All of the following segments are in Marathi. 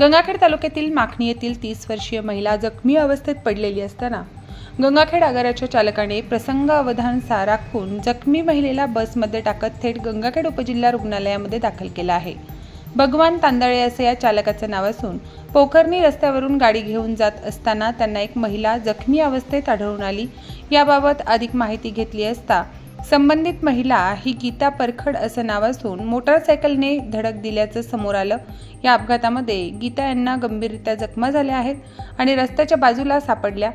गंगाखेड तालुक्यातील माखणी येथील तीस वर्षीय महिला जखमी अवस्थेत पडलेली असताना गंगाखेड आगाराच्या चालकाने प्रसंग अवधान सा राखून जखमी महिलेला बसमध्ये टाकत थेट गंगाखेड उपजिल्हा रुग्णालयामध्ये दाखल केला आहे. भगवान तांदळे असे या चालकाचं नाव असून पोखरणी रस्त्यावरून गाडी घेऊन जात असताना त्यांना एक महिला जखमी अवस्थेत आढळून आली. याबाबत अधिक माहिती घेतली असता संबंधित महिला ही गीता परखड असं नाव असून मोटारसायकलने धडक दिल्याचं समोर आलं. या अपघातामध्ये गीता यांना गंभीररित्या जखमा झाल्या आहेत आणि रस्त्याच्या बाजूला सापडल्या.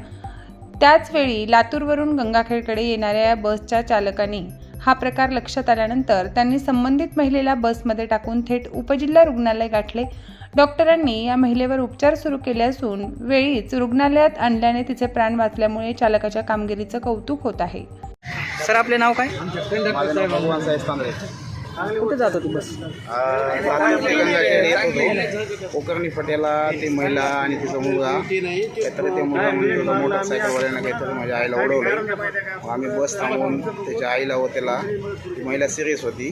त्याचवेळी लातूरवरून गंगाखेडकडे येणाऱ्या या बसच्या चालकाने हा प्रकार लक्षात आल्यानंतर त्यांनी संबंधित महिलेला बसमध्ये टाकून थेट उपजिल्हा रुग्णालय गाठले. डॉक्टरांनी या महिलेवर उपचार सुरू केले असून वेळीच रुग्णालयात आणल्याने तिचे प्राण वाचल्यामुळे चालकाच्या कामगिरीचं कौतुक होत आहे. सर आपले नाव काय? माझं नाव भगवान साहेब कुठे जात होती बस? होतो. कोकर्णी फटेला ती महिला आणि तिचा मुलगा. काहीतरी ते मुलगा होता मोटरसायकलवाल्यानं काहीतरी माझ्या आईला उडवलं मग आम्ही बस थांबवून त्याच्या आईला व त्याला ती महिला सिरियस होती.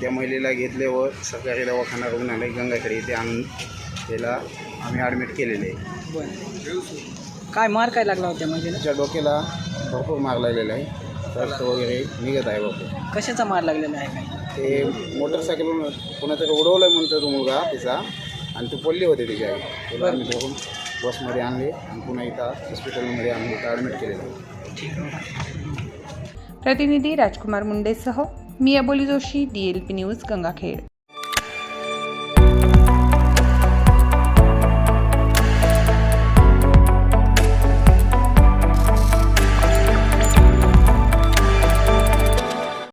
त्या महिलेला घेतले व सरकारी दवाखाना रुग्णालय गंगाखेड इथे आणून त्याला आम्ही ॲडमिट केलेले. काय मार काय लागला होत्या महिलेला? तिच्या डोक्याला भरपूर मार लागलेला आहे. रक्त वगैरे निघत आहे भरपूर कशाचा मार लागलेला आहे? काय ते मोटरसायकलवरून कोणातरी उडवलं म्हणतो तो मुलगा तिचा. आणि ती पडली होती तिची आई. तिला आम्ही धरून बसमध्ये आणले आणि पुन्हा इथं हॉस्पिटलमध्ये आम्ही इथं ॲडमिट केलेलं प्रतिनिधी राजकुमार मुंडेसह मी Aboli Joshi D L P news Gangakhed.